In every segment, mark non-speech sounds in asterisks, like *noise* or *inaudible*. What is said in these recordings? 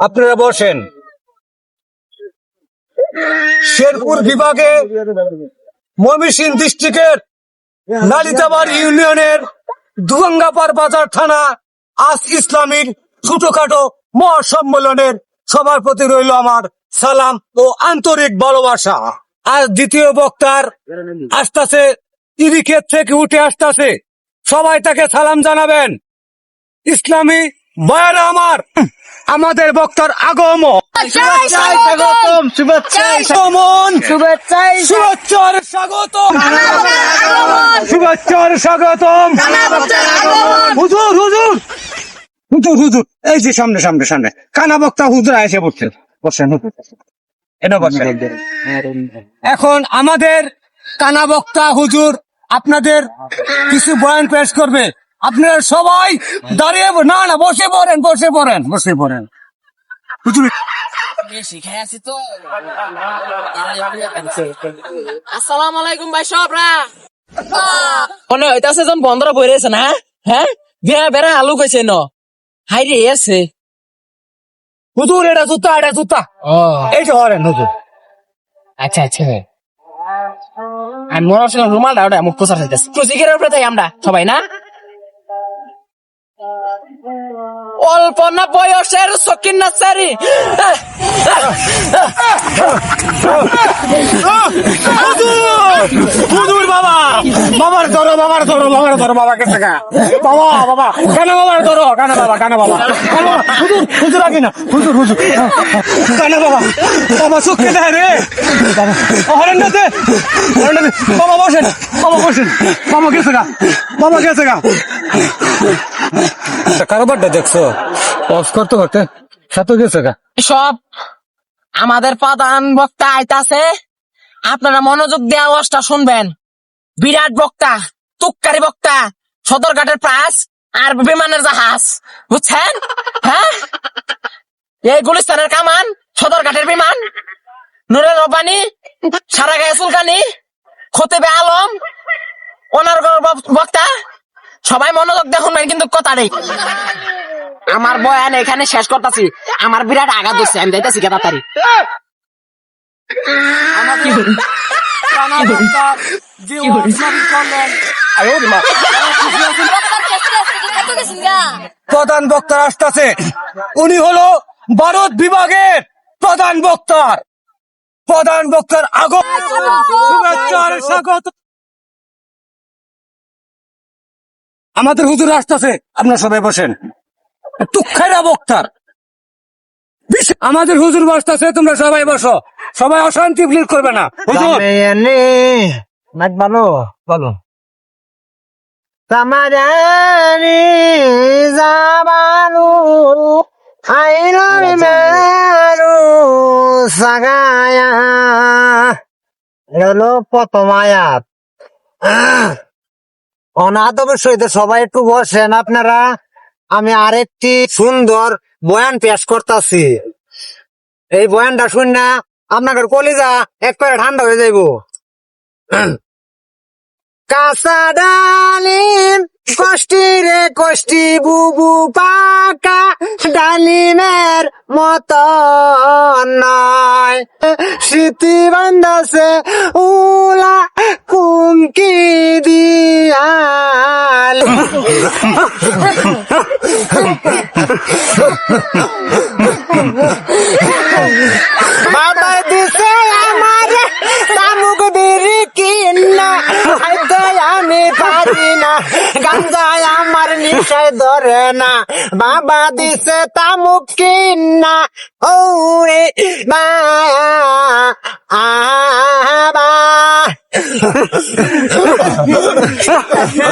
আপনারা বসেন। শেরপুর বিভাগে ময়মনসিংহ ডিস্ট্রিক্টের নালিতাবাড় ইউনিয়নের দুগঙ্গাপার বাজার থানা আজ ইসলামিক ছোটখাটো মহাসম্মেলনের সবার প্রতি রইল আমার সালাম ও আন্তরিক ভালোবাসা। আর দ্বিতীয় বক্তার আসতেছে ইরিক্ষেত থেকে উঠে আসতেছে। সবাই তাকে সালাম জানাবেন। ইসলামী বয়ান আমার। আমাদের বক্তার আগম শুভেচ্ছার স্বাগতম। শুভেচ্ছার স্বাগতম। হুজুর হুজুর। হুজুর হুজুর। এই যে সামনে সামনে সামনে। কানা বক্তা হুজুর এসে বসছেন বসেন। এখন আমাদের কানা বক্তা হুজুর আপনাদের কিছু বয়ান পেশ করবে। আপনারা সবাই দাঁড়িয়ে না না বসে পড়েন বসে পড়েন বসে পড়েন। হুজুর শিখাই আছি আসসালামু আলাইকুম ভাই সবরা মনে হইতাছে যেন বন্ধরা বই না হ্যাঁ? বিয়া বেড়া আলু কইছে ন। হাই রে এসে হুজুর এটা জুতা এটা জুতা। ও। এই যে হরেন হুজুর। আচ্ছা আচ্ছা। আমি মনে হচ্ছে রুমালটা ওটা মুখ প্রচার হইতেছে। প্রসিকের উপরে তাই আমরা সবাই না? অল্প না বয়সের সকিন নাচারি। হুজুর বাবা, বাবার ধরো বাবার ধরো বাবার ধরো বাবা কাছে বাবা বাবা, কেন বাবার ধরো? কেন বাবা কেন বাবা? হুজুর হুজুর আগে না। হুজুর হুজুর। কেন বাবা? বাবা চোখকে দেয় রে। বাবা হরেন না দে। হরেন না দে। বাবা বসেন। বাবা বসেন। বাবা গেছে গা। বাবা গেছে গা। কারোবারটা দেখছ? অফ করতে করতে সাথে গেছে গা। সব আমাদের প্রধান বক্তা আইতাছে। আপনারা মনোযোগ দিয়ে আওয়াজটা শুনবেন। বিরাট বক্তা, তুক্কারি বক্তা, সদরঘাটের প্রাস আর বিমানের জাহাজ। বুঝছেন? হ্যাঁ? এই গুলিস্তানের কামান, সদরঘাটের বিমান। নুরের রব্বানি, সারা গায়ে চুলকানি, খতিবে আলম ওনার বক্তা। সবাই মনোযোগ দেখুন কিন্তু কথা নেই। আমার বয়ান এখানে শেষ করতেছি। আমার বিরাট আঘাত দিচ্ছে আমি যাইতেছি কে তাড়াতাড়ি প্রধান বক্তার আসতেছে। উনি হলো ভারত বিভাগের প্রধান বক্তার। প্রধান বক্তার আগম শুভেচ্ছার স্বাগত। আমাদের হুজুর আসতেছে। আপনার সবাই বসেন। টুক্ষাইরা বক্তার আমাদের হুজুর বসতেছে তোমরা সবাই বসো। সবাই অশান্তি ফিল করবে না। হুজুর! ভালো? বলো। তামারানি জাবানু আইলো মেরু সাগায়া। এটা হলো প্রথম আয়াত। অনাথ অবশ্যই তো সবাই একটু বসেন আপনারা। আমি আরেকটি সুন্দর বয়ান পেশ করতেছি। এই বয়ানটা শুন না আপনাদের কলিজা একবারে ঠান্ডা হয়ে যাইব। কাঁচা ডালিম, কষ্টি রে কষ্টি, বুবু পাকা ডালিমের মত নয়। স্মৃতি বান্ধাছে উলা কুমকি দিয়াল। আমার ধরে না বাবা দিছে তামুক কিনা। ওরে মায়া আবা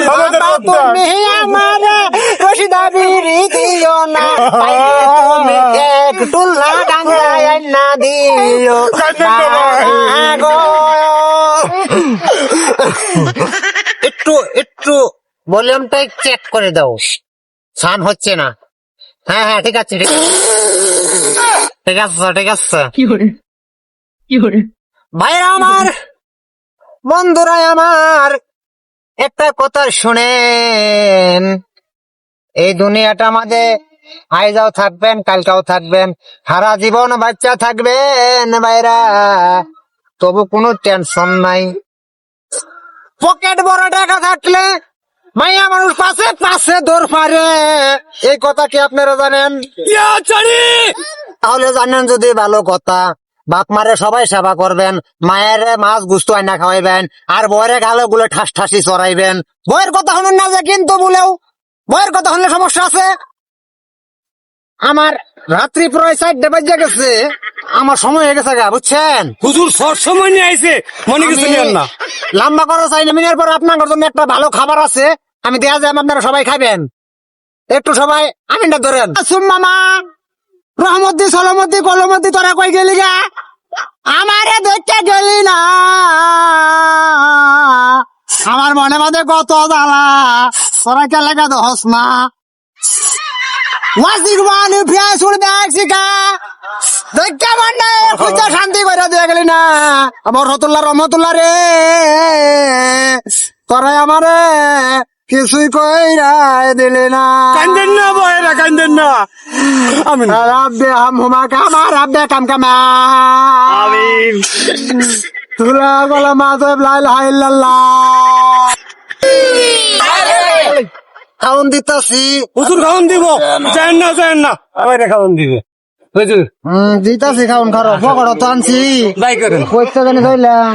বাবা তুমি আমার রশিদা বিড়ি দিও না। তুমি এক টুল্লা ডাঙ্গায় না দিও। গো। *laughs* একটু একটু। ভলিউমটা চেক করে দাও। সান হচ্ছে না। হ্যাঁ হ্যাঁ ঠিক আছে ঠিক আছে। ঠিক আছে ঠিক আছে। ভাইরা আমার বন্ধুরা আমার একটা কথা শুনেন। এই দুনিয়াটা আমাদের আইজাও থাকবেন কালকাও থাকবেন সারা জীবন বাচ্চা থাকবেন বাইরা তবু কোনো টেনশন নাই। পকেট বড় টাকা থাকলে মাইয়া মানুষ পাশে পাশে দৌড় পারে। এই কথা কি আপনারা জানেন? তাহলে জানেন যদি ভালো কথা বাপ মারে সবাই সেবা করবেন মায়ের মাছ গুস্ত আইনা খাওয়াইবেন আর বয়ের গালে গুলো ঠাস ঠাসি চড়াইবেন। বইয়ের কথা শুনুন না যে কিন্তু বলেও বইয়ের কথা শুনলে সমস্যা আছে? আমার রাত্রি প্রায় চারটে বাজে গেছে। আমার সময় হয়ে গেছে গা বুঝছেন? হুজুর সব সময় নিয়ে আইছে। মনে কিছু নিয়েন না। লম্বা করা চাই না মিনের পর আপনার জন্য একটা ভালো খাবার আছে। আমি দেয়া যায় আপনারা সবাই খাবেন একটু সবাই আমিনটা ধরেন। মামা রহমদ্দি সলমদ্দি কলমদ্দি তোরা কই গেলি গা? আমারে দেখতে গেলি না। আমার মনে মধ্যে কত জ্বালা। তোরা কে লেখা দহস না ওয়াসিক বানি ফিয়াস উড়বে আইসিকা মানে শান্তি করে দিয়ে গেলি না। আমার রতুল্লাহ রহমতুল্লাহ রে। তোরাই আমারে কিছুই কইরাই দিলি না। কান্দেন না বয়েরা কান্দেন না। আমিন। রাব্বে হাম হুমা কামা রাব্বে কাম কামা। আমিন। তুলা গলা মাঝে লাইল হাইল্লাল্লাহ খাউন দিতাছি। হুজুর খাওন দিব। যান না যান না। আমার খাওন দিবে। হুজুর। দিতাছি খাউন খারো পকড় তো আনছি। বাই করেন। কইতে জানি কইলাম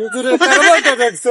হুজুরের দেখছ?